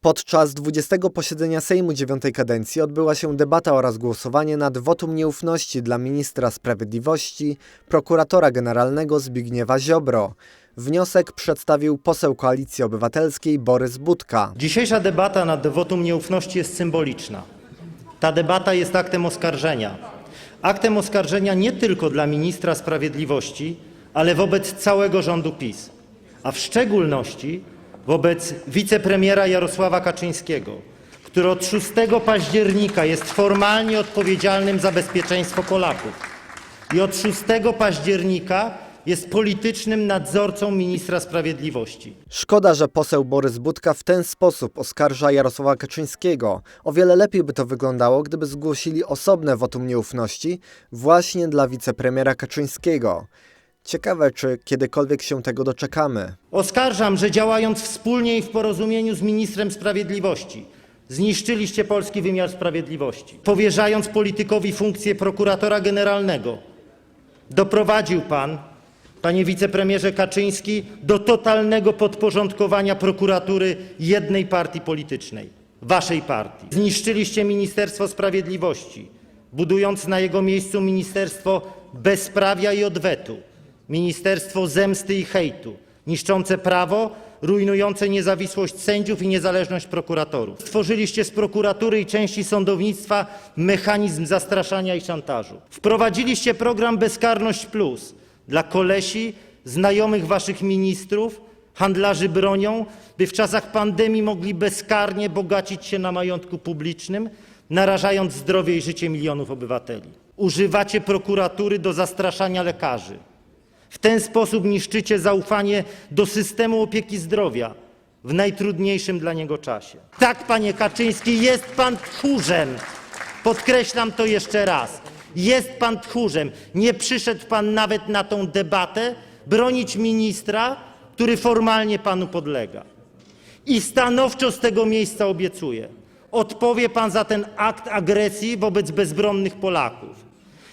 Podczas 20 posiedzenia Sejmu IX kadencji odbyła się debata oraz głosowanie nad wotum nieufności dla ministra sprawiedliwości, prokuratora generalnego Zbigniewa Ziobro. Wniosek przedstawił poseł Koalicji Obywatelskiej Borys Budka. Dzisiejsza debata nad wotum nieufności jest symboliczna. Ta debata jest aktem oskarżenia. Aktem oskarżenia nie tylko dla ministra sprawiedliwości, ale wobec całego rządu PiS, a w szczególności wobec wicepremiera Jarosława Kaczyńskiego, który od 6 października jest formalnie odpowiedzialnym za bezpieczeństwo Polaków i od 6 października jest politycznym nadzorcą ministra sprawiedliwości. Szkoda, że poseł Borys Budka w ten sposób oskarża Jarosława Kaczyńskiego. O wiele lepiej by to wyglądało, gdyby zgłosili osobne wotum nieufności właśnie dla wicepremiera Kaczyńskiego. Ciekawe, czy kiedykolwiek się tego doczekamy. Oskarżam, że działając wspólnie i w porozumieniu z ministrem sprawiedliwości, zniszczyliście polski wymiar sprawiedliwości. Powierzając politykowi funkcję prokuratora generalnego, doprowadził pan, panie wicepremierze Kaczyński, do totalnego podporządkowania prokuratury jednej partii politycznej, waszej partii. Zniszczyliście Ministerstwo Sprawiedliwości, budując na jego miejscu Ministerstwo Bezprawia i Odwetu, Ministerstwo Zemsty i Hejtu, niszczące prawo, rujnujące niezawisłość sędziów i niezależność prokuratorów. Stworzyliście z prokuratury i części sądownictwa mechanizm zastraszania i szantażu. Wprowadziliście program Bezkarność Plus dla kolesi, znajomych waszych ministrów, handlarzy bronią, by w czasach pandemii mogli bezkarnie bogacić się na majątku publicznym, narażając zdrowie i życie milionów obywateli. Używacie prokuratury do zastraszania lekarzy. W ten sposób niszczycie zaufanie do systemu opieki zdrowia w najtrudniejszym dla niego czasie. Tak, panie Kaczyński, jest pan tchórzem. Podkreślam to jeszcze raz. Jest pan tchórzem. Nie przyszedł pan nawet na tą debatę bronić ministra, który formalnie panu podlega. I stanowczo z tego miejsca obiecuję. Odpowie pan za ten akt agresji wobec bezbronnych Polaków.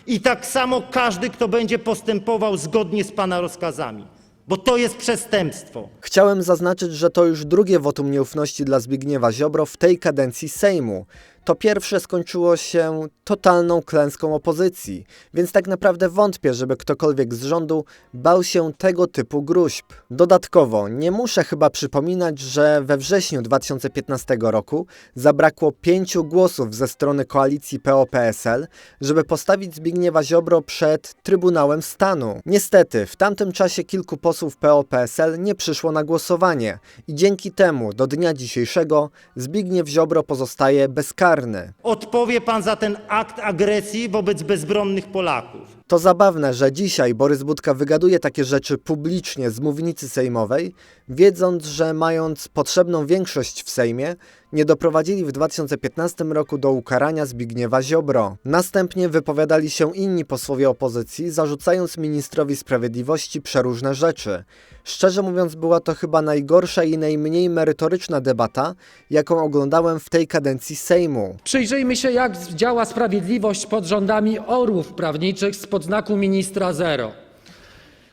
I tak samo każdy, kto będzie postępował zgodnie z pana rozkazami, bo to jest przestępstwo. Chciałem zaznaczyć, że to już drugie wotum nieufności dla Zbigniewa Ziobro w tej kadencji Sejmu. To pierwsze skończyło się totalną klęską opozycji, więc tak naprawdę wątpię, żeby ktokolwiek z rządu bał się tego typu gruźb. Dodatkowo, nie muszę chyba przypominać, że we wrześniu 2015 roku zabrakło pięciu głosów ze strony koalicji PO-PSL, żeby postawić Zbigniewa Ziobro przed Trybunałem Stanu. Niestety, w tamtym czasie kilku posłów PO-PSL nie przyszło na głosowanie i dzięki temu do dnia dzisiejszego Zbigniew Ziobro pozostaje bezkarny. Odpowie pan za ten akt agresji wobec bezbronnych Polaków. To zabawne, że dzisiaj Borys Budka wygaduje takie rzeczy publicznie z mównicy sejmowej, wiedząc, że mając potrzebną większość w Sejmie, nie doprowadzili w 2015 roku do ukarania Zbigniewa Ziobro. Następnie wypowiadali się inni posłowie opozycji, zarzucając ministrowi sprawiedliwości przeróżne rzeczy. Szczerze mówiąc, była to chyba najgorsza i najmniej merytoryczna debata, jaką oglądałem w tej kadencji Sejmu. Przyjrzyjmy się, jak działa sprawiedliwość pod rządami orłów prawniczych spod znaku ministra zero.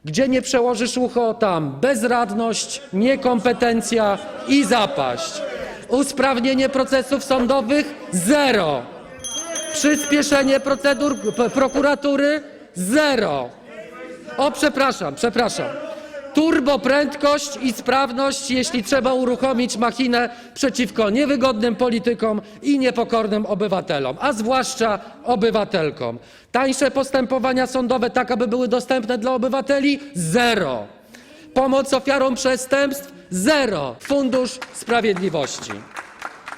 Gdzie nie przełożysz ucho, tam bezradność, niekompetencja i zapaść. Usprawnienie procesów sądowych zero. Przyspieszenie procedur prokuratury zero. O, przepraszam, przepraszam. Turboprędkość i sprawność, jeśli trzeba uruchomić machinę przeciwko niewygodnym politykom i niepokornym obywatelom, a zwłaszcza obywatelkom. Tańsze postępowania sądowe, tak aby były dostępne dla obywateli? Zero. Pomoc ofiarom przestępstw? Zero. Fundusz Sprawiedliwości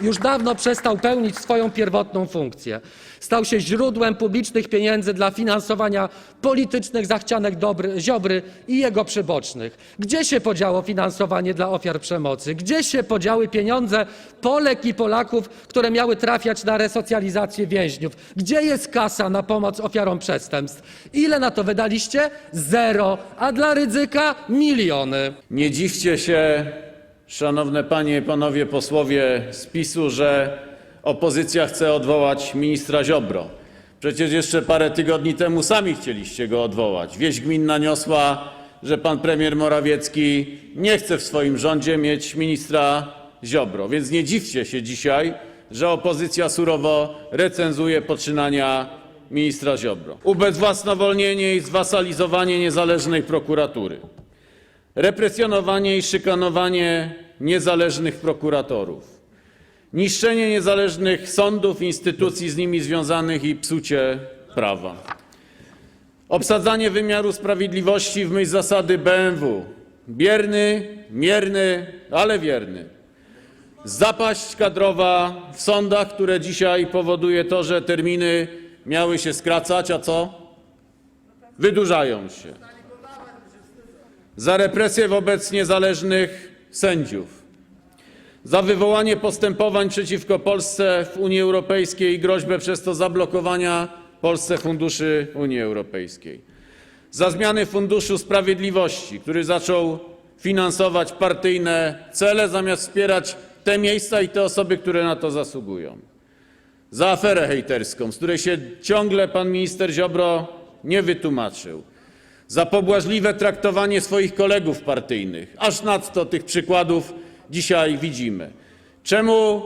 już dawno przestał pełnić swoją pierwotną funkcję. Stał się źródłem publicznych pieniędzy dla finansowania politycznych zachcianek dobry, Ziobry i jego przybocznych. Gdzie się podziało finansowanie dla ofiar przemocy? Gdzie się podziały pieniądze Polek i Polaków, które miały trafiać na resocjalizację więźniów? Gdzie jest kasa na pomoc ofiarom przestępstw? Ile na to wydaliście? Zero. A dla Rydzyka miliony. Nie dziwcie się, szanowne panie i panowie posłowie z PiSu, że opozycja chce odwołać ministra Ziobro. Przecież jeszcze parę tygodni temu sami chcieliście go odwołać. Wieść gminna niosła, że pan premier Morawiecki nie chce w swoim rządzie mieć ministra Ziobro. Więc nie dziwcie się dzisiaj, że opozycja surowo recenzuje poczynania ministra Ziobro. Ubezwłasnowolnienie i zwasalizowanie niezależnej prokuratury. Represjonowanie i szykanowanie niezależnych prokuratorów. Niszczenie niezależnych sądów, instytucji z nimi związanych i psucie prawa. Obsadzanie wymiaru sprawiedliwości w myśl zasady BMW. Bierny, mierny, ale wierny. Zapaść kadrowa w sądach, które dzisiaj powoduje to, że terminy miały się skracać, a co? Wydłużają się. Za represję wobec niezależnych sędziów za wywołanie postępowań przeciwko Polsce w Unii Europejskiej i groźbę przez to zablokowania Polsce funduszy Unii Europejskiej. Za zmiany Funduszu Sprawiedliwości, który zaczął finansować partyjne cele zamiast wspierać te miejsca i te osoby, które na to zasługują. Za aferę hejterską, z której się ciągle pan minister Ziobro nie wytłumaczył za pobłażliwe traktowanie swoich kolegów partyjnych. Aż nadto tych przykładów dzisiaj widzimy. Czemu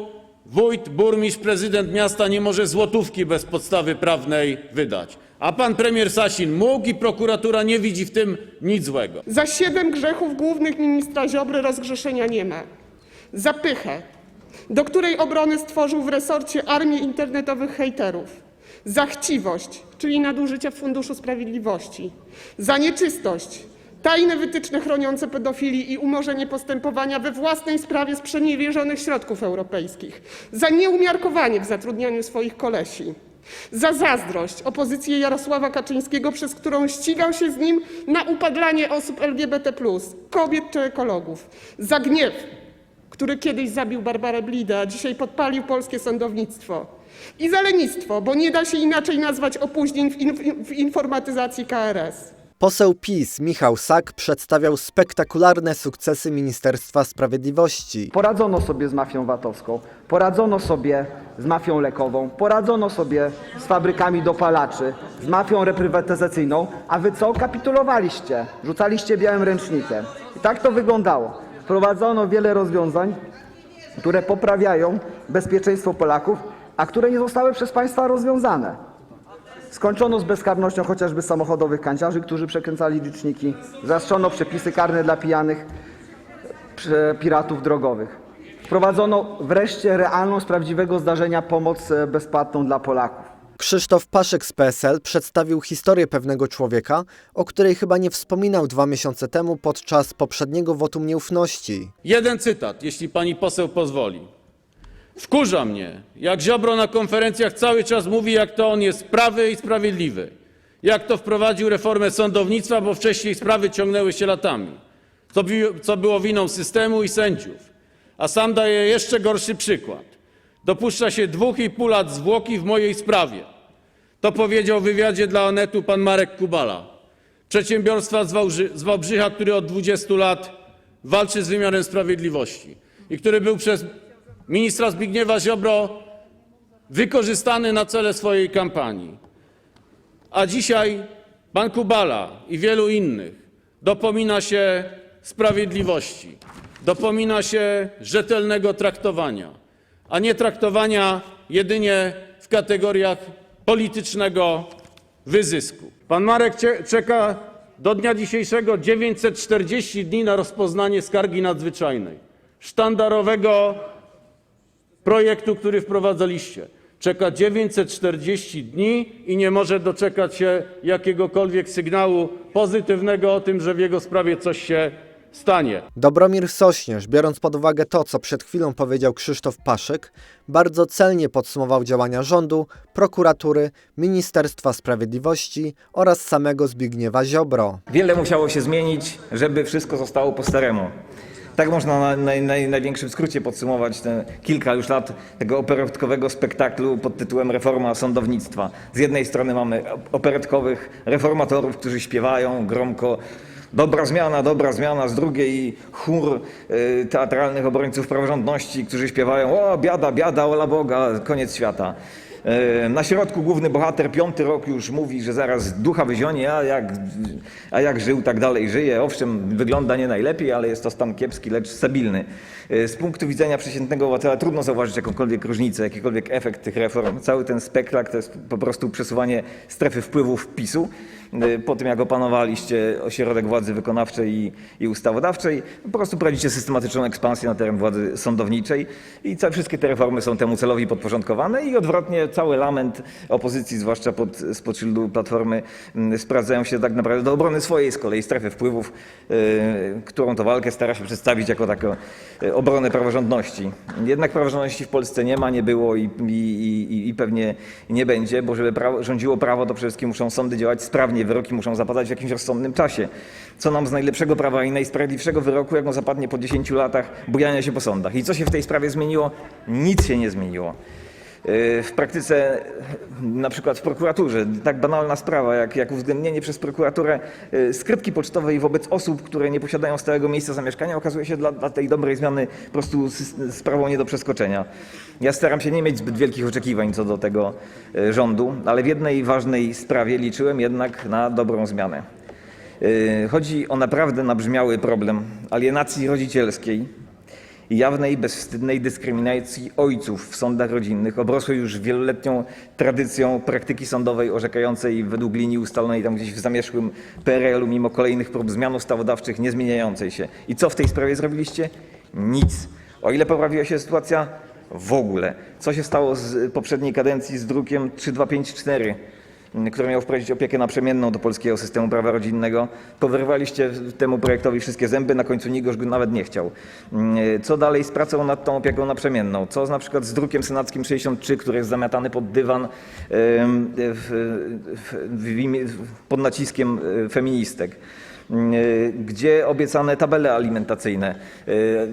wójt, burmistrz, prezydent miasta nie może złotówki bez podstawy prawnej wydać? A pan premier Sasin mógł i prokuratura nie widzi w tym nic złego. Za siedem grzechów głównych ministra Ziobry rozgrzeszenia nie ma. Za pychę, do której obrony stworzył w resorcie armię internetowych hejterów. Za chciwość, czyli nadużycia Funduszu Sprawiedliwości. Za nieczystość, tajne wytyczne chroniące pedofili i umorzenie postępowania we własnej sprawie sprzeniewierzonych środków europejskich. Za nieumiarkowanie w zatrudnianiu swoich kolesi. Za zazdrość opozycję Jarosława Kaczyńskiego, przez którą ścigał się z nim na upadlanie osób LGBT, kobiet czy ekologów. Za gniew, który kiedyś zabił Barbarę Blidę, a dzisiaj podpalił polskie sądownictwo. I za lenistwo, bo nie da się inaczej nazwać opóźnień w, inf- w informatyzacji KRS. Poseł PiS Michał Sak przedstawiał spektakularne sukcesy Ministerstwa Sprawiedliwości. Poradzono sobie z mafią VAT-owską, poradzono sobie z mafią lekową, poradzono sobie z fabrykami dopalaczy, z mafią reprywatyzacyjną, a wy co? Kapitulowaliście, rzucaliście białym ręcznikiem. I tak to wyglądało. Wprowadzono wiele rozwiązań, które poprawiają bezpieczeństwo Polaków, a które nie zostały przez państwa rozwiązane. Skończono z bezkarnością chociażby samochodowych kanciarzy, którzy przekręcali liczniki. Zastrzono przepisy karne dla pijanych piratów drogowych. Wprowadzono wreszcie realną z prawdziwego zdarzenia pomoc e, bezpłatną dla Polaków. Krzysztof Paszek z PSL przedstawił historię pewnego człowieka, o której chyba nie wspominał dwa miesiące temu podczas poprzedniego wotum nieufności. Jeden cytat, jeśli pani poseł pozwoli. Wkurza mnie, jak Ziobro na konferencjach cały czas mówi, jak to on jest prawy i sprawiedliwy. Jak to wprowadził reformę sądownictwa, bo wcześniej sprawy ciągnęły się latami. Co, co było winą systemu i sędziów. A sam daje jeszcze gorszy przykład. Dopuszcza się dwóch i pół lat zwłoki w mojej sprawie. To powiedział w wywiadzie dla Onetu pan Marek Kubala. Przedsiębiorstwa z, Wałży- z Wałbrzycha, który od 20 lat walczy z wymiarem sprawiedliwości i który był przez ministra Zbigniewa Ziobro wykorzystany na cele swojej kampanii. A dzisiaj pan Kubala i wielu innych dopomina się sprawiedliwości, dopomina się rzetelnego traktowania, a nie traktowania jedynie w kategoriach politycznego wyzysku. Pan Marek czeka do dnia dzisiejszego 940 dni na rozpoznanie skargi nadzwyczajnej, sztandarowego projektu, który wprowadzaliście. Czeka 940 dni i nie może doczekać się jakiegokolwiek sygnału pozytywnego o tym, że w jego sprawie coś się stanie. Dobromir Sośnierz, biorąc pod uwagę to, co przed chwilą powiedział Krzysztof Paszek, bardzo celnie podsumował działania rządu, prokuratury, Ministerstwa Sprawiedliwości oraz samego Zbigniewa Ziobro. Wiele musiało się zmienić, żeby wszystko zostało po staremu. Tak można na naj, naj, największym skrócie podsumować te kilka już lat tego operetkowego spektaklu pod tytułem Reforma sądownictwa. Z jednej strony mamy operetkowych reformatorów, którzy śpiewają gromko dobra zmiana, dobra zmiana, z drugiej chór y, teatralnych obrońców praworządności, którzy śpiewają o biada, biada, ola Boga, koniec świata. E, Na środku główny bohater piąty rok już mówi, że zaraz ducha wyzionie, a jak, a jak żył, tak dalej żyje. Owszem, wygląda nie najlepiej, ale jest to stan kiepski, lecz stabilny. E, Z punktu widzenia przeciętnego obywatela trudno zauważyć jakąkolwiek różnicę, jakikolwiek efekt tych reform. Cały ten spektakl to jest po prostu przesuwanie strefy wpływów PiSu. E, Po tym, jak opanowaliście ośrodek władzy wykonawczej i, i ustawodawczej, po prostu prowadzicie systematyczną ekspansję na teren władzy sądowniczej i ca- wszystkie te reformy są temu celowi podporządkowane i odwrotnie cały lament opozycji, zwłaszcza pod, spod szyldu Platformy, m, sprawdzają się tak naprawdę do obrony swojej z kolei strefy wpływów, e, którą to walkę stara się przedstawić jako taką e, obronę praworządności. Jednak praworządności w Polsce nie ma, nie było i, i, i, i pewnie nie będzie, bo żeby prawo, rządziło prawo, to przede wszystkim muszą sądy działać sprawnie, wyroki muszą zapadać w jakimś rozsądnym czasie. Co nam z najlepszego prawa i najsprawiedliwszego wyroku, jak on zapadnie po 10 latach bujania się po sądach. I co się w tej sprawie zmieniło? Nic się nie zmieniło. Yy, W praktyce, na przykład w prokuraturze, tak banalna sprawa jak, jak uwzględnienie przez prokuraturę yy, skrytki pocztowej wobec osób, które nie posiadają stałego miejsca zamieszkania, okazuje się dla, dla tej dobrej zmiany po prostu sprawą nie do przeskoczenia. Ja staram się nie mieć zbyt wielkich oczekiwań co do tego yy, rządu, ale w jednej ważnej sprawie liczyłem jednak na dobrą zmianę. Chodzi o naprawdę nabrzmiały problem alienacji rodzicielskiej jawnej, bezwstydnej dyskryminacji ojców w sądach rodzinnych, obrosłej już wieloletnią tradycją praktyki sądowej orzekającej według linii ustalonej tam gdzieś w zamierzchłym PRL-u, mimo kolejnych prób zmian ustawodawczych, nie zmieniającej się. I co w tej sprawie zrobiliście? Nic. O ile poprawiła się sytuacja? W ogóle. Co się stało z poprzedniej kadencji z drukiem 3254? Który miał wprowadzić opiekę naprzemienną do polskiego systemu prawa rodzinnego. Powyrwaliście temu projektowi wszystkie zęby, na końcu nikt go nawet nie chciał. Mm, Co dalej z pracą nad tą opieką naprzemienną? Co z, na przykład z drukiem senackim 63, który jest zamiatany pod dywan w, w, w pod naciskiem e, feministek? Y, gdzie obiecane tabele alimentacyjne. Y,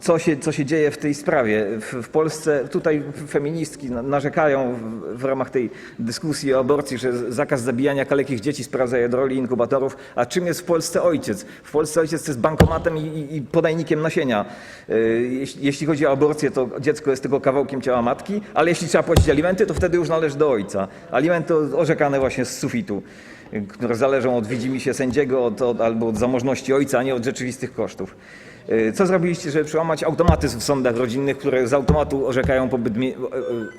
Co się, co się dzieje w tej sprawie? W, Polsce tutaj feministki na- narzekają w, ramach tej dyskusji o aborcji, że zakaz zabijania kalekich dzieci sprawdza je do roli inkubatorów. A czym jest w Polsce ojciec? W Polsce ojciec jest bankomatem i, i, i podajnikiem nasienia. Y, Jeśli, jeśli chodzi o aborcję, to dziecko jest tylko kawałkiem ciała matki, ale jeśli trzeba płacić alimenty, to wtedy już należy do ojca. Alimenty orzekane właśnie z sufitu które zależą od widzimisię sędziego od, od, albo od zamożności ojca, a nie od rzeczywistych kosztów. Y, Co zrobiliście, żeby przełamać automatyzm w sądach rodzinnych, które z automatu orzekają pobyt e, e,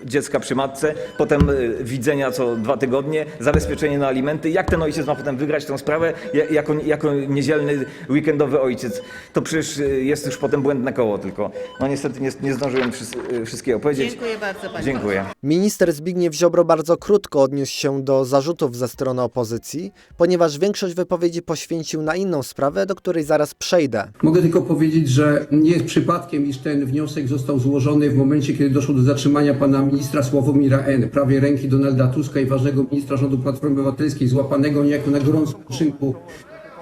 dziecka przy matce, potem y, widzenia co dwa tygodnie, zabezpieczenie na alimenty. Jak ten ojciec ma potem wygrać tę sprawę ja- jako, jako niedzielny, weekendowy ojciec? To przecież jest już potem błędne koło tylko. No niestety nie, nie zdążyłem wszys- wszystkiego powiedzieć. Dziękuję bardzo, panie Dziękuję. Minister Zbigniew Ziobro bardzo krótko odniósł się do zarzutów ze strony opozycji, ponieważ większość wypowiedzi poświęcił na inną sprawę, do której zaraz przejdę. Mogę tylko powiedzieć, że nie jest przypadkiem, iż ten wniosek został złożony w momencie, kiedy doszło do zatrzymania pana ministra Sławomira N., prawej ręki Donalda Tuska i ważnego ministra rządu Platformy Obywatelskiej, złapanego niejako na gorącym uczynku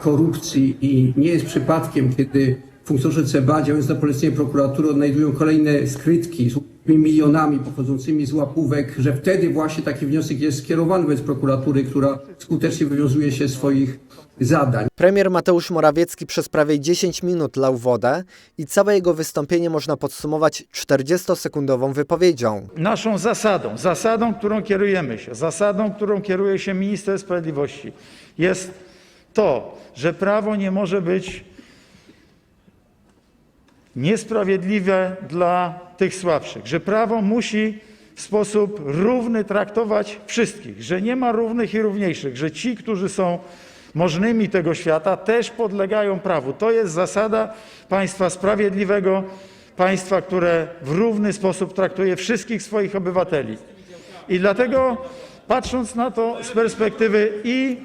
korupcji i nie jest przypadkiem, kiedy funkcjonariusze CBA działając na polecenie prokuratury odnajdują kolejne skrytki z milionami pochodzącymi z łapówek, że wtedy właśnie taki wniosek jest skierowany wobec prokuratury, która skutecznie wywiązuje się swoich zadań. Premier Mateusz Morawiecki przez prawie 10 minut lał wodę i całe jego wystąpienie można podsumować 40-sekundową wypowiedzią. Naszą zasadą, zasadą, którą kierujemy się, zasadą, którą kieruje się minister sprawiedliwości, jest to, że prawo nie może być niesprawiedliwe dla tych słabszych, że prawo musi w sposób równy traktować wszystkich, że nie ma równych i równiejszych, że ci, którzy są możnymi tego świata, też podlegają prawu. To jest zasada państwa sprawiedliwego, państwa, które w równy sposób traktuje wszystkich swoich obywateli. I dlatego, patrząc na to z perspektywy i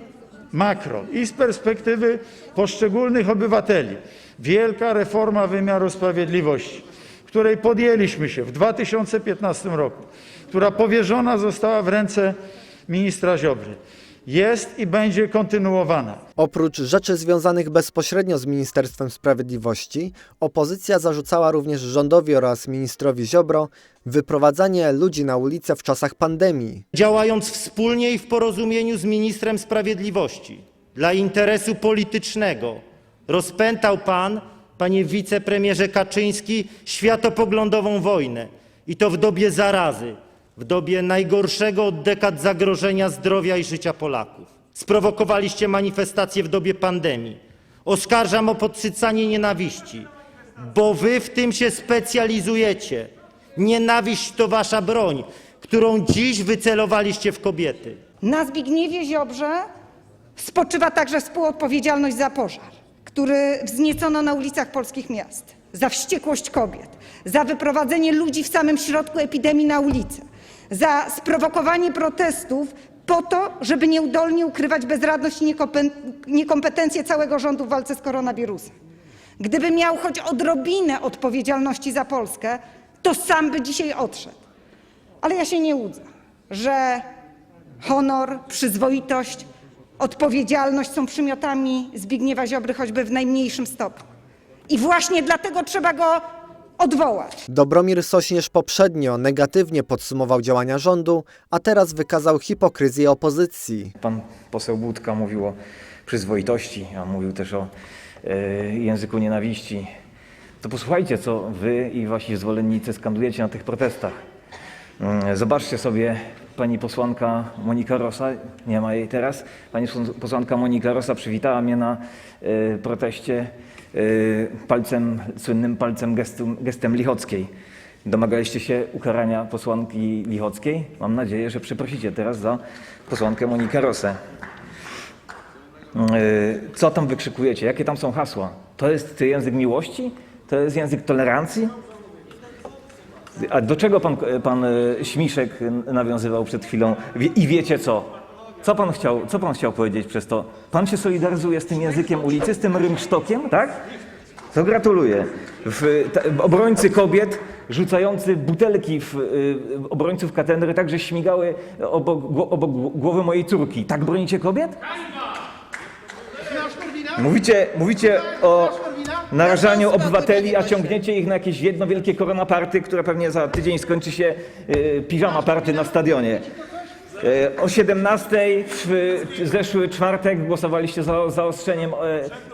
makro, i z perspektywy poszczególnych obywateli, wielka reforma wymiaru sprawiedliwości, której podjęliśmy się w 2015 roku, która powierzona została w ręce ministra Ziobry, jest i będzie kontynuowana. Oprócz rzeczy związanych bezpośrednio z Ministerstwem Sprawiedliwości, opozycja zarzucała również rządowi oraz ministrowi Ziobro wyprowadzanie ludzi na ulicę w czasach pandemii. Działając wspólnie i w porozumieniu z ministrem sprawiedliwości dla interesu politycznego, rozpętał pan, panie wicepremierze Kaczyński, światopoglądową wojnę i to w dobie zarazy, w dobie najgorszego od dekad zagrożenia zdrowia i życia Polaków. Sprowokowaliście manifestacje w dobie pandemii. Oskarżam o podsycanie nienawiści, bo wy w tym się specjalizujecie. Nienawiść to wasza broń, którą dziś wycelowaliście w kobiety. Na Zbigniewie Ziobrze spoczywa także współodpowiedzialność za pożar, który wzniecono na ulicach polskich miast, za wściekłość kobiet, za wyprowadzenie ludzi w samym środku epidemii na ulicę, za sprowokowanie protestów po to, żeby nieudolnie ukrywać bezradność i niekompe- niekompetencje całego rządu w walce z koronawirusem. Gdyby miał choć odrobinę odpowiedzialności za Polskę, to sam by dzisiaj odszedł. Ale ja się nie łudzę, że honor, przyzwoitość, odpowiedzialność są przymiotami Zbigniewa Ziobry choćby w najmniejszym stopniu. I właśnie dlatego trzeba go odwołać. Dobromir Sośnierz poprzednio negatywnie podsumował działania rządu, a teraz wykazał hipokryzję opozycji. Pan poseł Budka mówił o przyzwoitości, a mówił też o e, języku nienawiści. To posłuchajcie, co wy i wasi zwolennicy skandujecie na tych protestach. Mm, Zobaczcie sobie, pani posłanka Monika Rosa, nie ma jej teraz, pani posłanka Monika Rosa przywitała mnie na e, proteście e, palcem, słynnym palcem gestem, Lichockiej. Domagaliście się ukarania posłanki Lichockiej. Mam nadzieję, że przeprosicie teraz za posłankę Monikę Rosę. Yy, Co tam wykrzykujecie? Jakie tam są hasła? To jest język miłości? To jest język tolerancji? A do czego pan, pan y, Śmiszek nawiązywał przed chwilą? I wiecie co? Co pan, chciał, co pan chciał powiedzieć przez to? Pan się solidaryzuje z tym językiem ulicy, z tym rymksztokiem, tak? To gratuluję. W, ta, obrońcy kobiet rzucający butelki w y, obrońców katedry tak, że śmigały obok, obok głowy mojej córki. Tak bronicie kobiet? Mówicie, mówicie o narażaniu obywateli, a ciągniecie ich na jakieś jedno wielkie koronaparty, które pewnie za tydzień skończy się y, piżama party na stadionie. Y, O 17 w zeszły czwartek głosowaliście za zaostrzeniem y,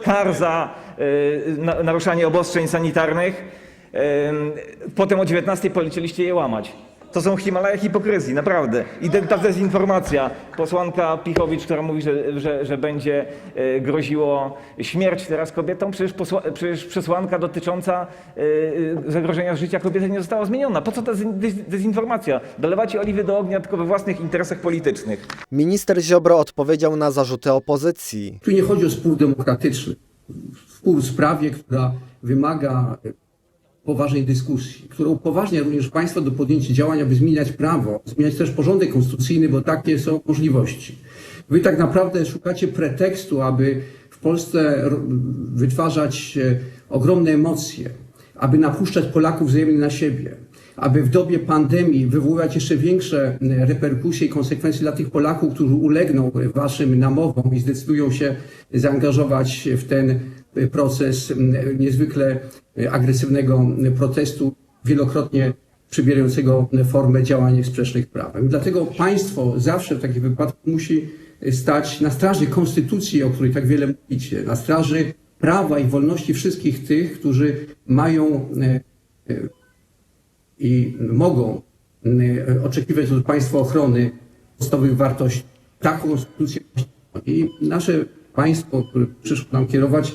kar za y, na- naruszanie obostrzeń sanitarnych. Potem o 19 policzyliście je łamać. To są Himalaje hipokryzji, naprawdę. I ta dezinformacja. Posłanka Pichowicz, która mówi, że, że, że będzie e, groziło śmierć teraz kobietom, przecież, posła, przecież przesłanka dotycząca e, e, zagrożenia życia kobiety nie została zmieniona. Po co ta dez- dez- dezinformacja? Dolewacie oliwy do ognia tylko we własnych interesach politycznych. Minister Ziobro odpowiedział na zarzuty opozycji. Tu nie chodzi o spór demokratyczny. Spór w sprawie, która wymaga poważnej dyskusji, która upoważnia również państwo do podjęcia działań, aby zmieniać prawo, zmieniać też porządek konstytucyjny, bo takie są możliwości. Wy tak naprawdę szukacie pretekstu, aby w Polsce wytwarzać e, ogromne emocje, aby napuszczać Polaków wzajemnie na siebie, aby w dobie pandemii wywoływać jeszcze większe reperkusje i konsekwencje dla tych Polaków, którzy ulegną waszym namowom i zdecydują się zaangażować w ten proces niezwykle e, agresywnego protestu, wielokrotnie przybierającego formę działań sprzecznych z prawem. Dlatego państwo zawsze w takich wypadkach musi stać na straży konstytucji, o której tak wiele mówicie, na straży prawa i wolności wszystkich tych, którzy mają e, i mogą oczekiwać od państwa ochrony podstawowych wartości. Taką konstytucję i nasze państwo, które przyszło nam kierować,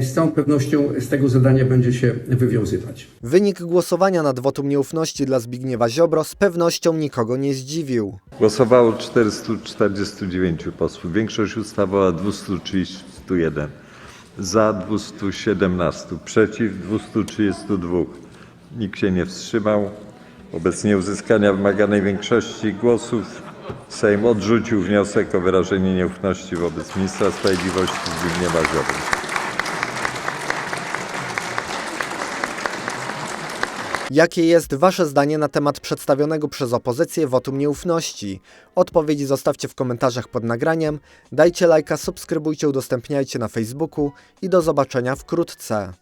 z całą pewnością z tego zadania będzie się wywiązywać. Wynik głosowania nad wotum nieufności dla Zbigniewa Ziobro z pewnością nikogo nie zdziwił. Głosowało 449 posłów. Większość ustawowa 231. Za 217. Przeciw 232. Nikt się nie wstrzymał. Wobec nieuzyskania wymaganej większości głosów Sejm odrzucił wniosek o wyrażenie nieufności wobec ministra sprawiedliwości Zbigniewa Ziobry. Jakie jest Wasze zdanie na temat przedstawionego przez opozycję wotum nieufności? Odpowiedzi zostawcie w komentarzach pod nagraniem, dajcie lajka, subskrybujcie, udostępniajcie na Facebooku i do zobaczenia wkrótce.